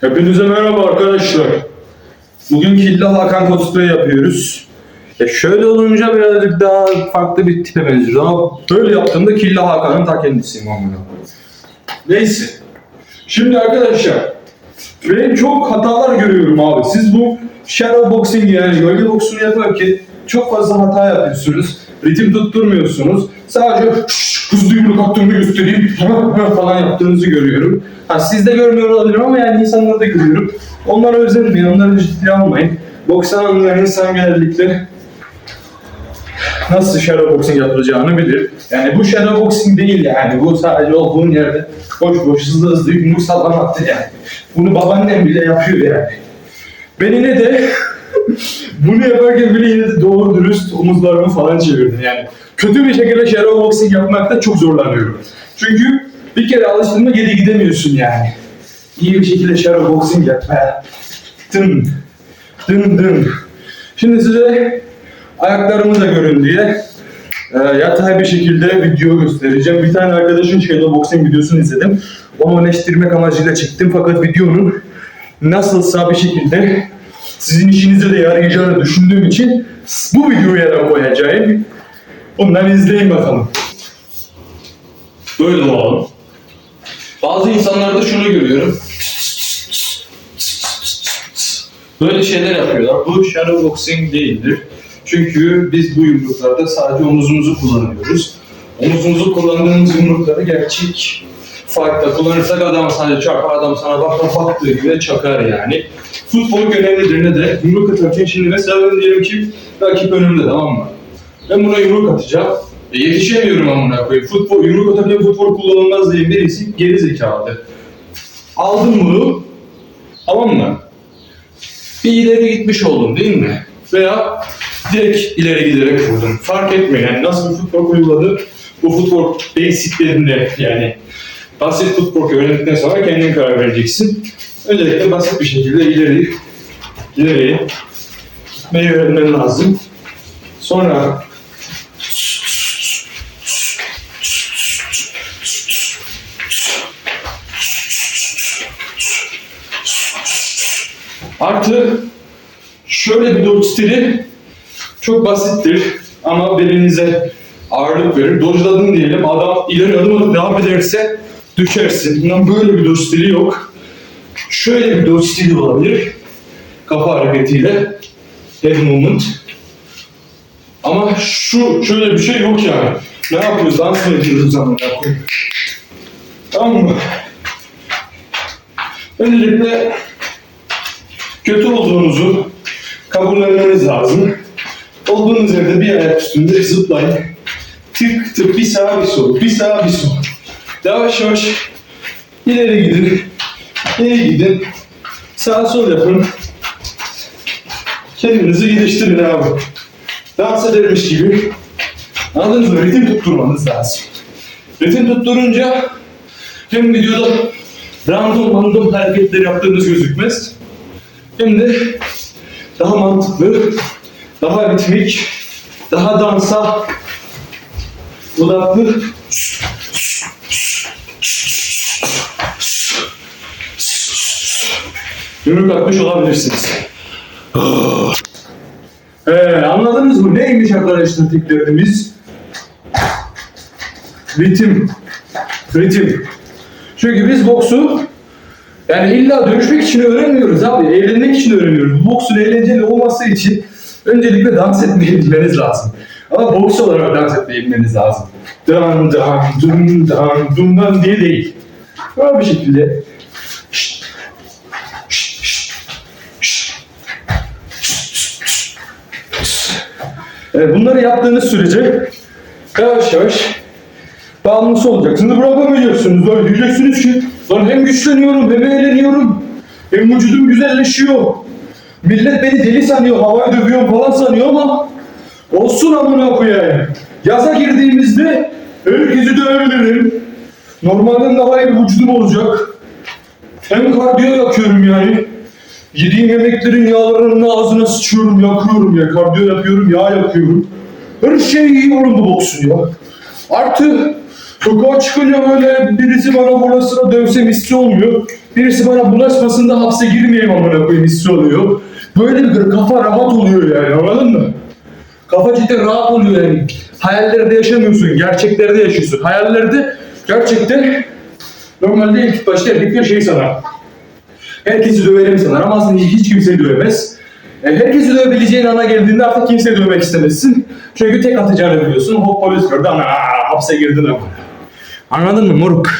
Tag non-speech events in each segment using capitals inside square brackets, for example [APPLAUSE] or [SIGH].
Hepinize merhaba arkadaşlar. Bugün Killa Hakan cosplay yapıyoruz. Ya şöyle olunca birazcık daha farklı bir tipe benziyor ama böyle yaptığımda Killa Hakan'ın ta kendisiyim amına. Neyse. Şimdi arkadaşlar ben çok hatalar görüyorum abi. Siz bu shadow boxing yani gölge boksunu yaparken çok fazla hata yapıyorsunuz. Ritim tutturmuyorsunuz. Sadece hızlı attığımı göstereyim falan yaptığınızı görüyorum. Ha, siz de görmüyor olabilirim ama yani insanları da görüyorum. Onlara özenmeyin, onları ciddiye almayın. Boksan anlayan insan genellikle nasıl shadow boxing yapılacağını bilir. Yani bu shadow boxing değil yani. Bu sadece olduğun yerde boş boş hızlı hızlı yumruk sallamaktır yani. Bunu babaannem bile yapıyor yani. Ben yine de [LAUGHS] bunu yaparken bile yine de doğru dürüst omuzlarımı falan çevirdim yani. Kötü bir şekilde shadow boxing yapmakta çok zorlanıyorum. Çünkü bir kere alıştığında geri gidemiyorsun yani. İyi bir şekilde shadow boxing yapmaya. Dın, dın dın. Şimdi size ayaklarımı da görün diye e, yatay bir şekilde video göstereceğim. Bir tane arkadaşın shadow boxing videosunu izledim. Onu eleştirmek amacıyla çektim fakat videonun nasılsa bir şekilde sizin işinize de yarayacağını düşündüğüm için bu videoya da koyacağım. Ondan izleyin bakalım. Böyle olalım. Bazı insanlarda şunu görüyorum. Böyle şeyler yapıyorlar. Bu shadow boxing değildir. Çünkü biz bu yumruklarda sadece omuzumuzu kullanıyoruz. Omuzumuzu kullandığımız yumrukları gerçek fight'ta kullanırsak adam sadece çarpar, adam sana bak bak baktığı gibi çakar yani. Futbol önemlidir ne de yumruk atarken şimdi mesela ben diyelim ki rakip önümde tamam mı? Ben buna yumruk atacağım. E yetişemiyorum amına koyayım. Futbol, yumruk atarken futbol kullanılmaz diye birisi geri zekalı. Aldım bunu. Tamam mı? Bir ileri gitmiş oldum değil mi? Veya direkt ileri giderek vurdum. Fark etmiyor yani nasıl bir futbol uyguladı bu futbol basiclerinde yani basit futbol öğrendikten sonra kendin karar vereceksin. Öncelikle basit bir şekilde ileri ileri gitmeyi öğrenmen lazım. Sonra Artı şöyle bir dodge stili çok basittir ama belinize ağırlık verir. Dodge'ladın diyelim adam ileri adım atıp devam ederse düşersin. Bundan böyle bir dodge stili yok. Şöyle bir dodge stili olabilir. Kafa hareketiyle. Head movement. Ama şu şöyle bir şey yok yani. Ne yapıyoruz? Dans mı ediyoruz zaman? Tamam mı? Öncelikle kötü olduğunuzu kabullenmeniz lazım. Olduğunuz yerde bir ayak üstünde zıplayın. Tık tık bir sağa bir sol, bir sağa bir sol. Yavaş yavaş ileri gidin, ileri gidin. Sağ sol yapın. Kendinizi geliştirin abi. Dans edermiş gibi. Anladınız mı? Ritim tutturmanız lazım. Ritim tutturunca hem videoda random random hareketler yaptığınız gözükmez. Hem de daha mantıklı, daha ritmik, daha dansa odaklı yumruk atmış olabilirsiniz. Ee, anladınız mı? Neymiş arkadaşlar teklerimiz? Ritim. Ritim. Çünkü biz boksu yani illa dövüşmek için öğrenmiyoruz abi. Eğlenmek için öğreniyoruz. Boksun eğlenceli olması için öncelikle dans etmeyi bilmeniz lazım. Ama boks olarak dans etmeyi bilmeniz lazım. Dan dan dun dan dun dan diye değil. Böyle bir şekilde şşt, bunları yaptığınız sürece yavaş yavaş bağımlısı olacaksınız. Bırakamayacaksınız. Öyle diyeceksiniz ki lan hem güçleniyorum hem eğleniyorum. Hem vücudum güzelleşiyor. Millet beni deli sanıyor, havaya dövüyorum falan sanıyor ama olsun amına koyayım. Yaza girdiğimizde herkesi dövebilirim. Normalden daha iyi bir vücudum olacak. Hem kardiyo yapıyorum yani. Yediğim yemeklerin yağlarının ağzına sıçıyorum, yakıyorum ya. Kardiyo yapıyorum, yağ yakıyorum. Her şey iyi oğlum bu boksun ya. Artı Sokağa çıkınca böyle birisi bana bulaşsına dövsem hissi olmuyor. Birisi bana bulaşmasın da hapse girmeyeyim amına koyayım hissi oluyor. Böyle bir kafa rahat oluyor yani anladın mı? Kafa cidden rahat oluyor yani. Hayallerde yaşamıyorsun, gerçeklerde yaşıyorsun. Hayallerde gerçekten normalde ilk başta erkekler şey sanar. Herkesi döverim sanar ama aslında hiç kimseyi dövemez. E, herkesi dövebileceğin ana geldiğinde artık kimseyi dövmek istemezsin. Çünkü tek atacağını biliyorsun. Hop polis gördü ana hapse girdin ama. Anladın mı moruk?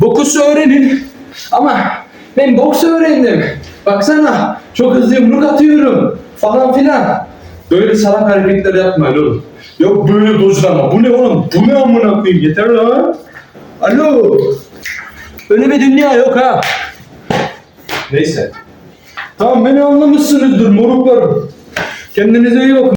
Bokusu öğrenin. Ama ben boks öğrendim. Baksana çok hızlı yumruk atıyorum falan filan. Böyle salak hareketler yapmayın oğlum. Yok böyle dozlama. Bu ne oğlum? Bu ne amına koyayım? Yeter lan. Alo. Öyle bir dünya yok ha. Neyse. Tamam beni anlamışsınızdır moruklarım. Kendinize iyi bakın.